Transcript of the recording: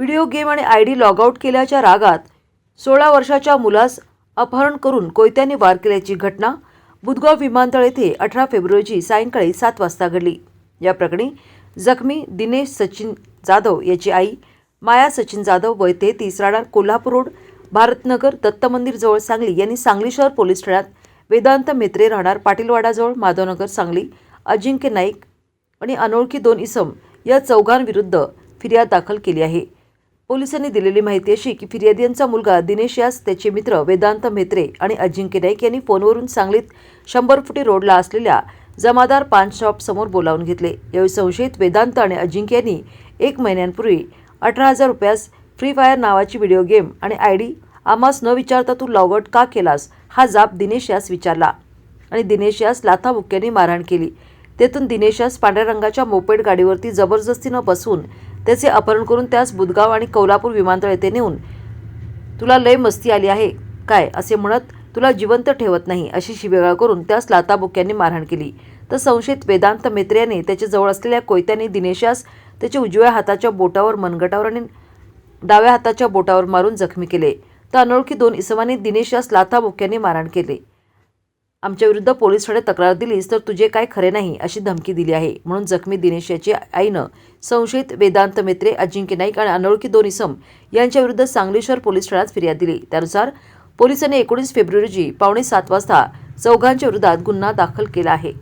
Video game आणि I D logout केल्याच्या रागात सोळा वर्षाच्या मुलास अपहरण करून कोयत्याने वार केल्याची घटना बुधगाव विमानतळ येथे अठरा फेब्रुवारीची सायंकाळी सात वाजता घडली. या प्रकरणी जखमी दिनेश सचिन जाधव याची आई माया सचिन जाधव वय तेहतीस राहणार कोल्हापूर रोड भारतनगर दत्त मंदिर जवळ सांगली यांनी सांगली शहर पोलीस ठाण्यात वेदांत मेत्रे राहणार पाटीलवाडाजवळ माधवनगर सांगली अजिंक्य नाईक आणि अनोळखी दोन इसम या चौघांविरुद्ध फिर्याद दाखल केली आहे. पोलिसांनी दिलेली माहिती अशी की फिर्यादियांचा मुलगा दिनेश यास त्याचे मित्र वेदांत म्हेत्रे आणि अजिंक्य नाईक यांनी फोनवरून सांगलीत शंभर फुटी रोडला असलेल्या जमादार पान शॉप समोर बोलावून घेतले. यावेळी संशयित वेदांत आणि अजिंक्य यांनी एक महिन्यांपूर्वी अठरा हजार रुपयास फ्री फायर नावाची व्हिडिओ गेम आणि आय डी आम्हास न विचारता तू लॉगआउट का केलास? हा जाब दिनेश यास विचारला आणि दिनेश यास लाथाबुक्क्यांनी मारहाण केली. तेथून दिनेश यास पांढऱ्या रंगाच्या मोपेड गाडीवरती जबरदस्तीनं बसून त्याचे अपहरण करून त्यास बुदगाव आणि कोल्हापूर विमानतळ येथे नेऊन तुला लय मस्ती आली आहे. काय? असे म्हणत तुला जिवंत ठेवत नाही अशी शिवेगाळ करून त्यास लाताबुक्यांनी मारहाण केली. तर संशयित वेदांत मेत्र्याने त्याच्याजवळ असलेल्या कोयत्याने दिनेशास त्याच्या उजव्या हाताच्या बोटावर मनगटावर आणि डाव्या हाताच्या बोटावर मारून जखमी केले. तर अनोळखी दोन इसमांनी दिनेश यास लाथाबुक्यांनी मारहाण केले. आमच्या विरुद्ध पोलीस ठाण्यात तक्रार दिलीस तर तुझे काय खरे नाही अशी धमकी दिली आहे. म्हणून जखमी दिनेश याची आईनं संशयित वेदांत मेत्रे अजिंक्य नाईक आणि अनोळखी दोन इसम यांच्याविरुद्ध सांगली शहर पोलीस ठाण्यात फिर्याद दिली. त्यानुसार पोलिसांनी एकोणीस फेब्रुवारीची पावणे सात वाजता चौघांच्या विरोधात गुन्हा दाखल केला आहे.